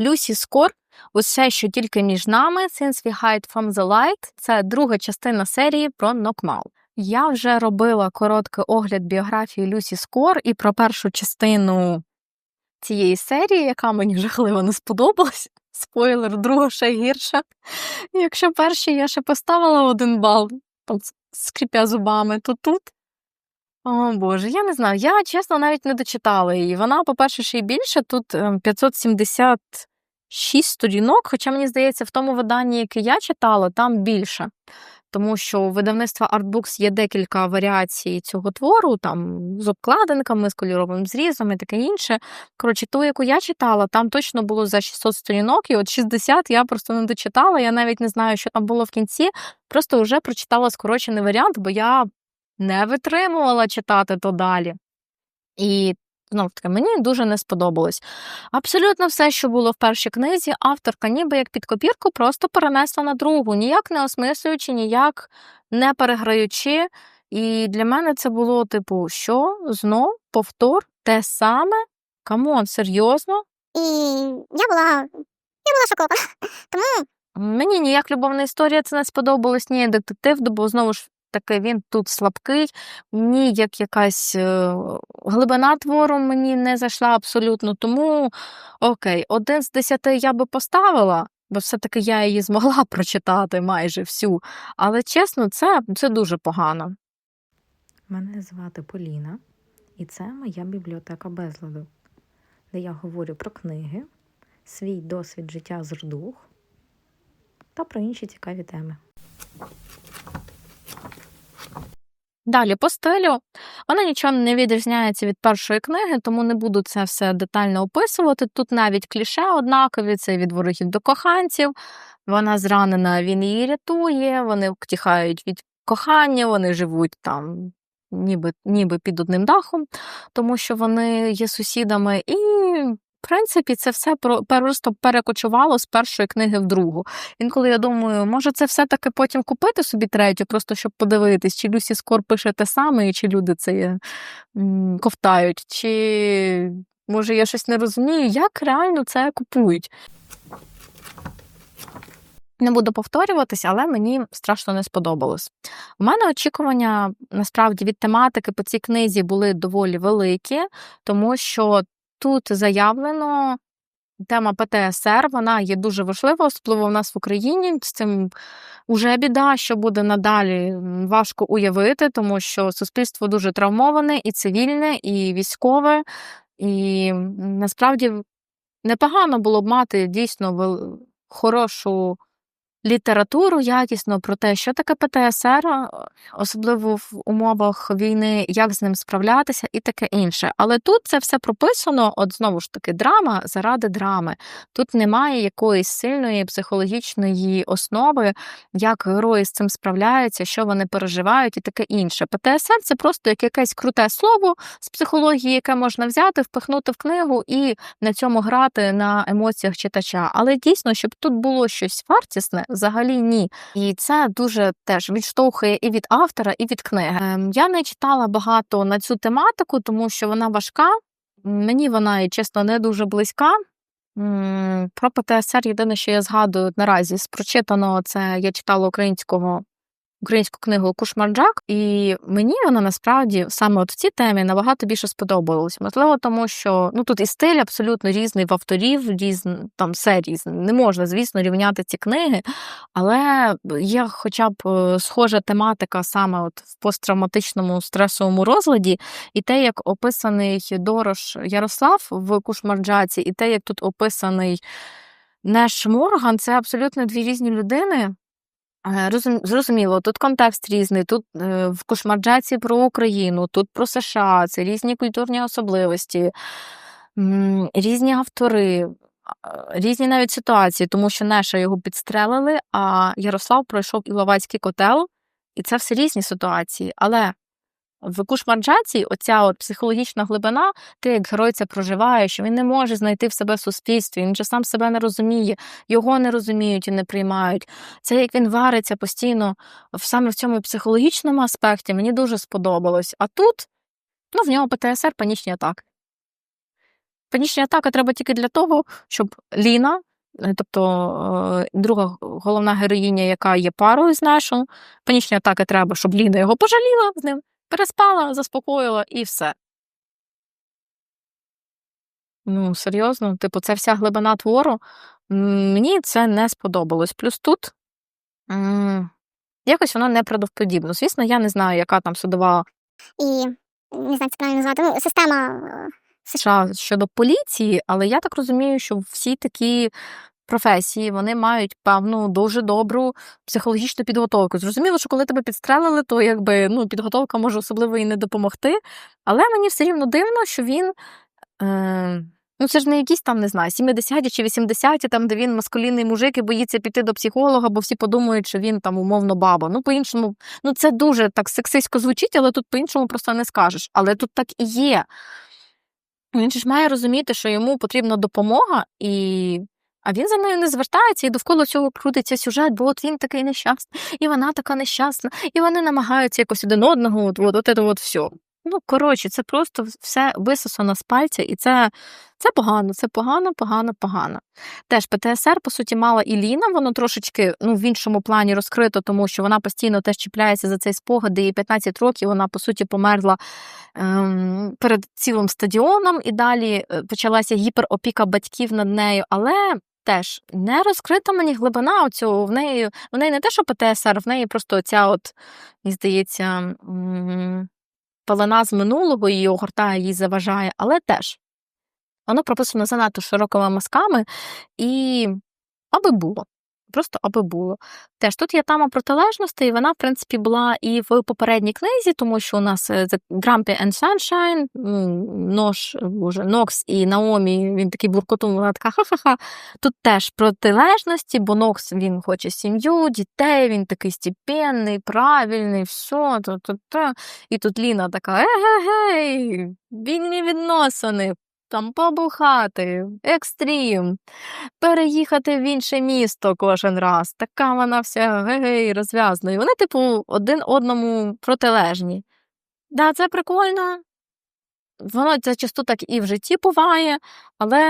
Люсі Скор, усе, що тільки між нами, Since We Hide From The Light, це друга частина серії про Нокмал. Я вже робила короткий огляд біографії Люсі Скор і про першу частину цієї серії, яка мені жахливо не сподобалась. Спойлер, друга ще гірша. Якщо першій я ще поставила один бал, скріпя зубами, то тут. О Боже, я не знаю. Я чесно навіть не дочитала її. Вона, по-перше, ще й більше, тут ем, 576 сторінок, хоча мені здається, в тому виданні, яке я читала, там більше. Тому що у видавництва Artbooks є декілька варіацій цього твору, там з обкладинками, з кольоровим зрізом і таке інше. Коротше, ту, яку я читала, там точно було за 600 сторінок, і от 60 я просто не дочитала. Я навіть не знаю, що там було в кінці. Просто вже прочитала скорочений варіант, бо я не витримувала читати то далі. І знов таки мені дуже не сподобалось. Абсолютно все, що було в першій книзі, авторка, ніби як під копірку, просто перенесла на другу, ніяк не осмислюючи, ніяк не переграючи. І для мене це було типу, що знов повтор те саме? Камон, серйозно? І я була, я була шокована. Тому Мені ніяк любовна історія це не сподобалось, ні детектив, бо знову ж таки він тут слабкий, ні як якась е, глибина твору мені не зайшла абсолютно. Тому окей, один з десяти я би поставила, бо все-таки я її змогла прочитати майже всю. Але чесно, це, це дуже погано. Мене звати Поліна, і це моя бібліотека безладу, де я говорю про книги, свій досвід життя з рдух та про інші цікаві теми. Далі по стилю. Вона нічого не відрізняється від першої книги, тому не буду це все детально описувати. Тут навіть кліше однакові, це від ворогів до коханців. Вона зранена, він її рятує, вони втіхають від кохання, вони живуть там ніби, ніби під одним дахом, тому що вони є сусідами. І, принципі, це все просто перекочувало з першої книги в другу. Інколи я думаю, може, це все-таки потім купити собі третю, просто щоб подивитись, чи Люсі Скор пише те саме, і чи люди це ковтають, чи може я щось не розумію, як реально це купують. Не буду повторюватись, але мені страшно не сподобалось. У мене очікування насправді від тематики по цій книзі були доволі великі, тому що тут заявлено тема ПТСР, вона є дуже важлива, особливо в нас в Україні. З цим уже біда, що буде надалі важко уявити, тому що суспільство дуже травмоване, і цивільне, і військове. І насправді непогано було б мати дійсно хорошу літературу якісно про те, що таке ПТСР, особливо в умовах війни, як з ним справлятися і таке інше. Але тут це все прописано, от знову ж таки, драма заради драми. Тут немає якоїсь сильної психологічної основи, як герої з цим справляються, що вони переживають і таке інше. ПТСР це просто як якесь круте слово з психології, яке можна взяти, впихнути в книгу і на цьому грати на емоціях читача. Але дійсно, щоб тут було щось вартісне, взагалі ні. І це дуже теж відштовхує і від автора, і від книги. Ем, Я не читала багато на цю тематику, тому що вона важка. Мені вона, чесно, не дуже близька. Про ПТСР єдине, що я згадую наразі з прочитаного, це я читала українського українську книгу Кушмарджак, і мені вона насправді саме от в цій темі набагато більше сподобалась. Можливо, тому що ну тут і стиль абсолютно різний в авторів, різн, там все різне. Не можна, звісно, рівняти ці книги, але є хоча б е, схожа тематика саме от в посттравматичному стресовому розладі, і те, як описаний Дорош Ярослав в Кушмарджаці, і те, як тут описаний Неш Морган, це абсолютно дві різні людини. Розум- Зрозуміло, тут контекст різний, тут е, в Кошмарджаці про Україну, тут про США, це різні культурні особливості, різні автори, різні навіть ситуації, тому що Неша його підстрелили, а Ярослав пройшов Іловайський котел, і це все різні ситуації. Але в Кушмарджаці оця от психологічна глибина, ти як герой це проживає, що він не може знайти в себе в суспільстві, він же сам себе не розуміє, його не розуміють і не приймають. Це як він вариться постійно саме в цьому психологічному аспекті, мені дуже сподобалось. А тут ну, в нього ПТСР панічні атаки. Панічні атаки треба тільки для того, щоб Ліна, е, тобто е, друга головна героїня, яка є парою з Нешом, панічні атаки треба, щоб Ліна його пожаліла з ним, переспала, заспокоїла і все. Ну, серйозно, типу, це вся глибина твору. Мені це не сподобалось. Плюс тут м, якось воно неправдоподібно. Звісно, я не знаю, яка там судова І не знаю, це правильно назвати. Ну, система е, США щодо поліції, але я так розумію, що всі такі професії вони мають певну дуже добру психологічну підготовку. Зрозуміло, що коли тебе підстрелили, то якби ну, підготовка може особливо і не допомогти. Але мені все рівно дивно, що він. Е... Ну, це ж не якісь там, не знаю, 70 чи 80 там, де він маскулінний мужик і боїться піти до психолога, бо всі подумають, що він там умовно баба. Ну, по-іншому, ну це дуже так сексистсько звучить, але тут по-іншому просто не скажеш. Але тут так і є. Він ж має розуміти, що йому потрібна допомога, і... а він за нею не звертається, і довкола цього крутиться сюжет, бо от він такий нещасний, і вона така нещасна, і вони намагаються якось один одного, от, от, от, от все. Ну, коротше, це просто все висосано з пальця, і це, це погано, це погано, погано, погано. Теж ПТСР, по суті, мала і Ліна, воно трошечки ну, в іншому плані розкрито, тому що вона постійно теж чіпляється за цей спогад, їй 15 років вона, по суті, померла ем, перед цілим стадіоном, і далі е, почалася гіперопіка батьків над нею. Але теж не розкрита мені глибина оцього. В неї, в неї не те, що ПТСР, в неї просто ця, от, мені здається, пелена з минулого її огортає, їй заважає, але теж воно прописано занадто широкими мазками, і аби було. Просто аби було. Теж тут є тема протилежностей, і вона, в принципі, була і в попередній книзі, тому що у нас е, The Grumpy and Sunshine, Нош, боже, Нокс і Наомі, він такий буркотун, вона така ха-ха-ха. Тут теж протилежності, бо Нокс він хоче сім'ю, дітей, він такий степенний, правильний, все, то, то, то. І тут Ліна така: егегей, вільні відносини, там побухати, екстрім, переїхати в інше місто кожен раз. Така вона вся гей, розв'язана. І вони, типу, один одному протилежні. Да, це прикольно. Воно це часто так і в житті буває, але,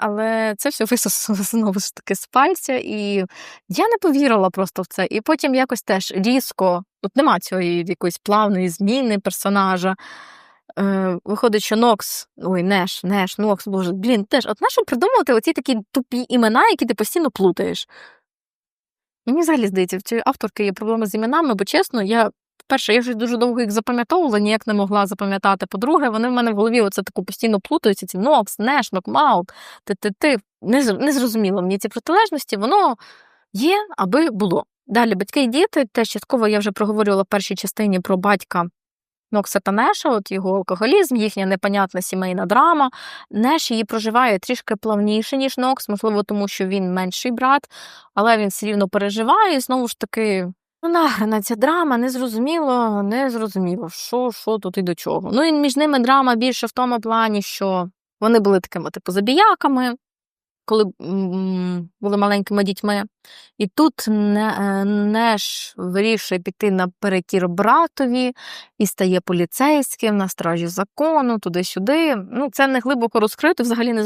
але це все висосало знову ж таки з пальця, і я не повірила просто в це. І потім якось теж різко, тут нема цієї якоїсь плавної зміни персонажа. Е, Виходить, що Нокс, ой, Неш, Неш, Нокс, боже, блін, теж, от нащо придумувати оці такі тупі імена, які ти постійно плутаєш? Мені взагалі здається, в цієї авторки є проблеми з іменами, бо чесно, я. Перше, я вже дуже довго їх запам'ятовувала, ніяк не могла запам'ятати. По-друге, вони в мене в голові оце таку постійно плутаються: ці Нокс, Неш, Нокмаут, ти-ти-ти. Не, зрозуміло мені ці протилежності, воно є, аби було. Далі батьки і діти, теж частково я вже проговорювала в першій частині про батька Нокса та Неша, от його алкоголізм, їхня непонятна сімейна драма. Неш її проживає трішки плавніше, ніж Нокс, можливо, тому що він менший брат, але він все рівно переживає, і знову ж таки. Ну, награна ця драма, незрозуміло, незрозуміло, що, що тут і до чого. Ну і між ними драма більше в тому плані, що вони були такими, типу, забіяками, коли були маленькими дітьми. І тут не, е, Неш вирішує піти наперекір братові і стає поліцейським на стражі закону, туди-сюди. Ну, це не глибоко розкрито, взагалі. Не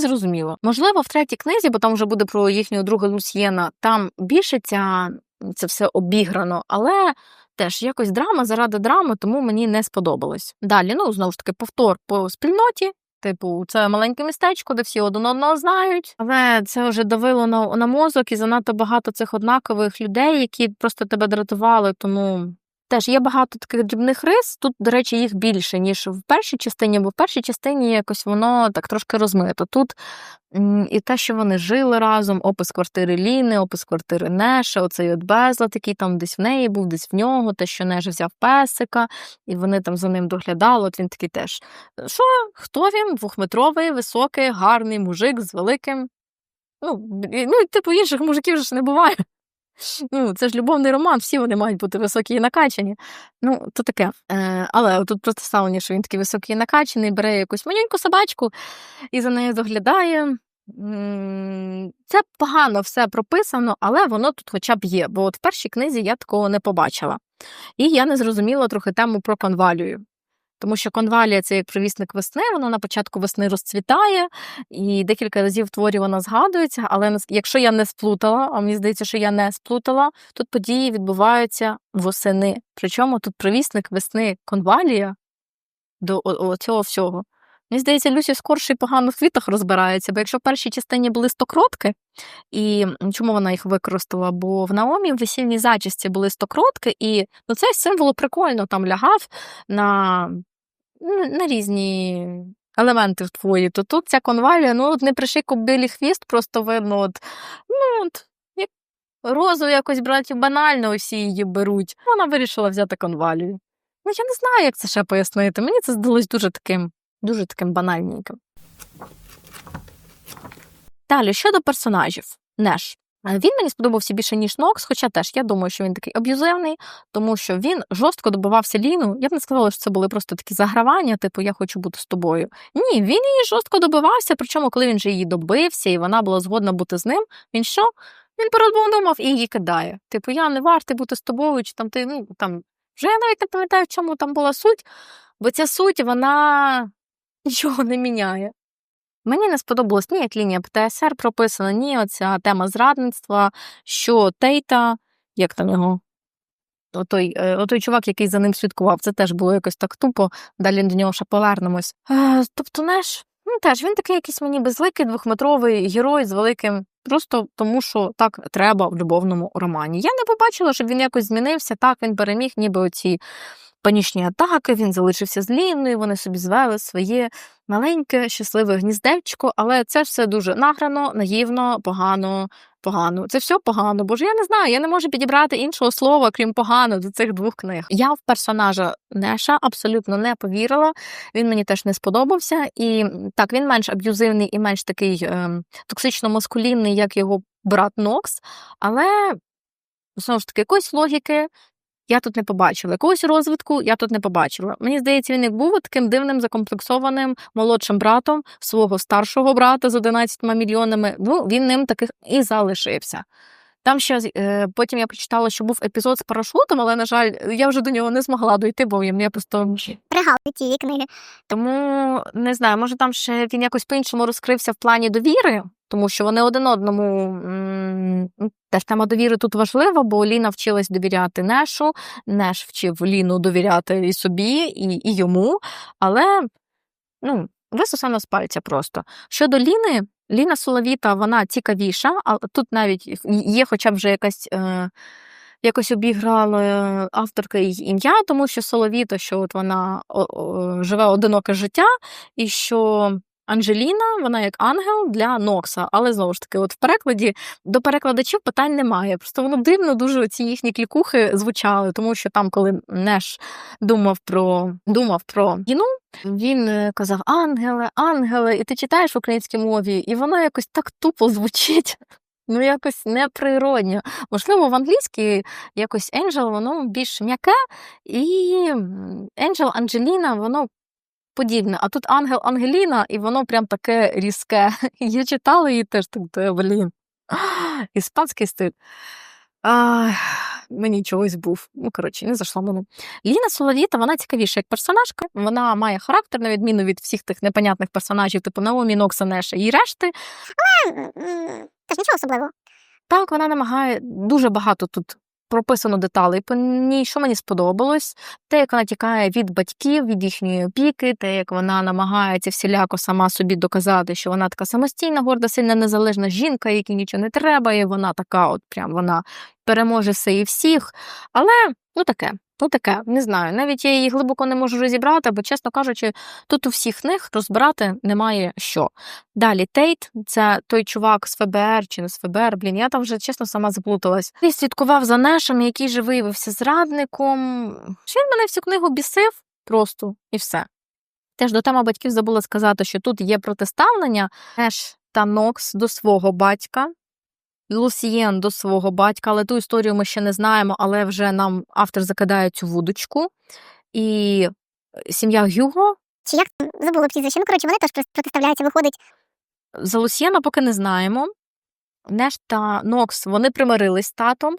зрозуміло. Можливо, в третій книзі, бо там вже буде про їхнього друга Лусьєна, там більше ця, це все обіграно, але. Теж якось драма заради драми, тому мені не сподобалось. Далі, ну знову ж таки, повтор по спільноті. Типу, це маленьке містечко, де всі один одного знають, але це вже давило на, на мозок і занадто багато цих однакових людей, які просто тебе дратували. Тому теж є багато таких дрібних рис. Тут, до речі, їх більше, ніж в першій частині, бо в першій частині якось воно так трошки розмито. Тут і те, що вони жили разом, опис квартири Ліни, опис квартири Неша, оцей от безлад, який там десь в неї був, десь в нього, те, що Неш взяв песика, і вони там за ним доглядали. От він такий теж. Що, хто він? Двохметровий, високий, гарний мужик з великим. Ну, ну, типу, інших мужиків ж не буває. Ну, це ж любовний роман, всі вони мають бути високі і накачані. Ну, то таке. Е, але тут протиставлення, що він такий високий і накачаний, бере якусь маленьку собачку і за нею доглядає. Це погано все прописано, але воно тут хоча б є. Бо от в першій книзі я такого не побачила. І я не зрозуміла трохи тему про конвалію. Тому що конвалія це як провісник весни, вона на початку весни розцвітає, і декілька разів в творі вона згадується. Але якщо я не сплутала, а мені здається, що я не сплутала, тут події відбуваються восени. Причому тут провісник весни конвалія до цього всього. Мені здається, Люсі скорше і погано в квітах розбирається, бо якщо в першій частині були стокротки, і чому вона їх використала? Бо в Наомі в весільній зачісті були стокротки, і ну, цей символ прикольно там лягав на, на різні елементи в твої. То тут ця конвалія, ну от не приший кобилі хвіст, просто видно, от, ну, от, як розу якось братів банально усі її беруть. Вона вирішила взяти конвалію. Ну, я не знаю, як це ще пояснити. Мені це здалось дуже таким, дуже таким банальненьким. Далі, щодо персонажів, Неш. Він мені сподобався більше, ніж Нокс, хоча теж я думаю, що він такий аб'юзивний, тому що він жорстко добивався Ліну. Я б не сказала, що це були просто такі загравання, типу я хочу бути з тобою. Ні, він її жорстко добивався, причому, коли він же її добився, і вона була згодна бути з ним, він що? Він передумав і її кидає. Типу, я не вартий бути з тобою, чи там ти, ну там. Вже я навіть не пам'ятаю, в чому там була суть, бо ця суть, вона нічого не міняє. Мені не сподобалось ні як лінія ПТСР прописана, ні оця тема зрадництва, що Тейта, як там його, отой, е, отой чувак, який за ним слідкував, це теж було якось так тупо, далі до нього ще повернемось. Е, тобто, Неш, ну теж він такий якийсь мені безликий двохметровий герой з великим. Просто тому, що так треба в любовному романі. Я не побачила, щоб він якось змінився. Так, він переміг, ніби оці панічні атаки, він залишився з Ліною, вони собі звели своє маленьке, щасливе гніздечко, але це все дуже награно, наївно, погано, погано. Це все погано, бо ж я не знаю, я не можу підібрати іншого слова, крім погано, до цих двох книг. Я в персонажа Неша абсолютно не повірила. Він мені теж не сподобався. І так, він менш аб'юзивний і менш такий ем, токсично-маскулінний, як його брат Нокс, але знову ж таки, якоїсь логіки. Я тут не побачила якогось розвитку, я тут не побачила. Мені здається, він як був таким дивним закомплексованим молодшим братом свого старшого брата з 11 мільйонами. Ну він ним таких і залишився. Там ще е, потім я прочитала, що був епізод з парашутом, але на жаль, я вже до нього не змогла дойти, бо я просто Пригал від цієї книги. тому не знаю, може там ще він якось по-іншому розкрився в плані довіри, тому що вони один одному теж тема довіри тут важлива, бо Ліна вчилась довіряти Нешу, Неш вчив Ліну довіряти і собі, і, і йому. Але ну, висосано з пальця просто. Щодо Ліни, Ліна Соловіта, вона цікавіша, але тут навіть є хоча б вже якась. Е, Якось обіграла е, авторка її ім'я, тому що Соловіта, що от вона живе одиноке життя, і що Анжеліна, вона як ангел для Нокса. Але знову ж таки, от в перекладі до перекладачів питань немає. Просто воно дивно дуже ці їхні клікухи звучали, тому що там, коли Неш думав про думав про Гіну, він е, казав ангеле, ангеле, і ти читаєш в українській мові, і воно якось так тупо звучить. Ну, якось неприродньо. Можливо, в англійській якось Angel, воно більш м'яке, і Angel Анджеліна, воно подібне. А тут Ангел Ангеліна, і воно прям таке різке. Я читала її теж так, «Та, блін. Іспанський стиль. А, мені чогось був. Ну, коротше, не зайшла мене. Ліна Соловіта, вона цікавіша як персонажка. Вона має характер, на відміну від всіх тих непонятних персонажів, типу Наомі, Нокса, Неша і решти. Теж нічого особливого. Так, вона намагає дуже багато тут прописано деталей по ній, що мені сподобалось. Те, як вона тікає від батьків, від їхньої опіки, те, як вона намагається всіляко сама собі доказати, що вона така самостійна, горда, сильна, незалежна жінка, якій нічого не треба, і вона така, от прям вона переможе все і всіх. Але ну таке. Ну таке, не знаю. Навіть я її глибоко не можу розібрати, бо, чесно кажучи, тут у всіх них розбирати немає що. Далі Тейт, це той чувак з ФБР чи не з ФБР, блін, я там вже чесно сама заплуталась. Він слідкував за Нешем, який же виявився зрадником. Що Він мене всю книгу бісив просто і все. Теж до теми батьків забула сказати, що тут є протиставлення Неш та Нокс до свого батька. Лусієн до свого батька, але ту історію ми ще не знаємо, але вже нам автор закидає цю вудочку. І е, сім'я Гюго Чи як забула прізвище? Ну, коротше, вони теж протиставляються, виходить. За Лусієна поки не знаємо. Неш та Нокс вони примирились з татом.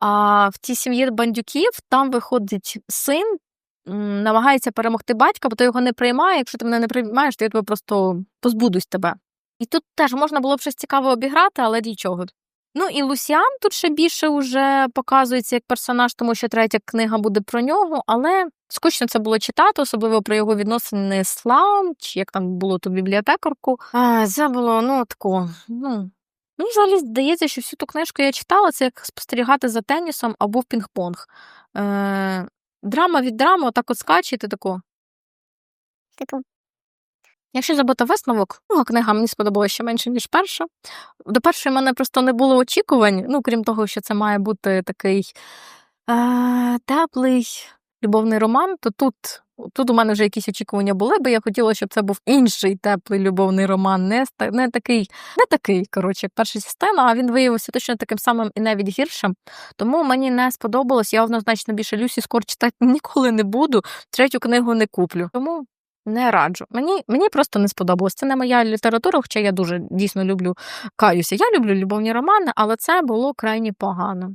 А в тій сім'ї бандюків там виходить син намагається перемогти батька, бо той його не приймає. Якщо ти мене не приймаєш, то я тебе просто позбудусь тебе. І тут теж можна було б щось цікаве обіграти, але для чого? Ну і Лусіан тут ще більше вже показується як персонаж, тому що третя книга буде про нього, але скучно це було читати, особливо про його відносини з Лаом, чи як там було ту бібліотекарку. А, це було ну тако. Ну мені взагалі здається, що всю ту книжку я читала, це як спостерігати за тенісом або в пінг-понг. Е, драма від драми, отак от скаче, і ти тако. Типу, Якщо зробити висновок, друга книга мені сподобалася ще менше, ніж перша. До першої мене просто не було очікувань. Ну, крім того, що це має бути такий е- теплий любовний роман, то тут, тут у мене вже якісь очікування були, бо я хотіла, щоб це був інший теплий любовний роман, не, не такий, не такий, коротше, як перша частина, а він виявився точно таким самим і навіть гіршим. Тому мені не сподобалось. Я однозначно більше Люсі Скор читати ніколи не буду. Третю книгу не куплю. Тому не раджу. Мені, мені просто не сподобалось. Це не моя література, хоча я дуже дійсно люблю каюся. Я люблю любовні романи, але це було крайні погано.